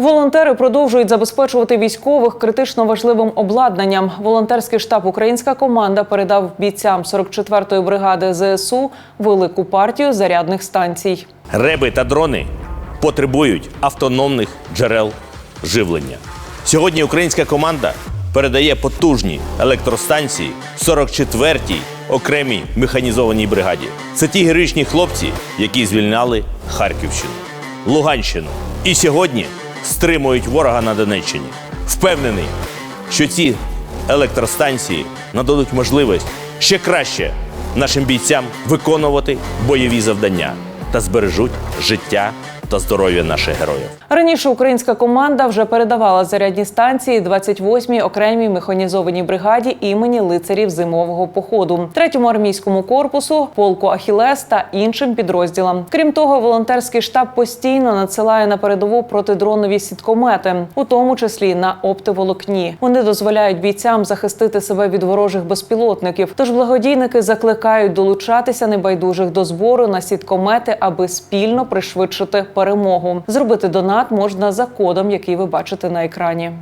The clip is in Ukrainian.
Волонтери продовжують забезпечувати військових критично важливим обладнанням. Волонтерський штаб Українська команда передав бійцям 44-ї бригади ЗСУ велику партію зарядних станцій. Реби та дрони потребують автономних джерел живлення. Сьогодні українська команда передає потужні електростанції 44-й окремій механізованій бригаді. Це ті героїчні хлопці, які звільняли Харківщину, Луганщину і сьогодні стримують ворога на Донеччині. Впевнений, що ці електростанції нададуть можливість ще краще нашим бійцям виконувати бойові завдання та збережуть життя та здоров'я наших героїв. Раніше українська команда вже передавала зарядні станції 28-й окремій механізованій бригаді імені лицарів зимового походу, 3-му армійському корпусу, полку Ахілес та іншим підрозділам. Крім того, волонтерський штаб постійно надсилає на передову протидронові сіткомети, у тому числі на оптоволокні. Вони дозволяють бійцям захистити себе від ворожих безпілотників. Тож благодійники закликають долучатися небайдужих до збору на сіткомети, аби спільно пришвидшити перемогу. Зробити донат можна за кодом, який ви бачите на екрані.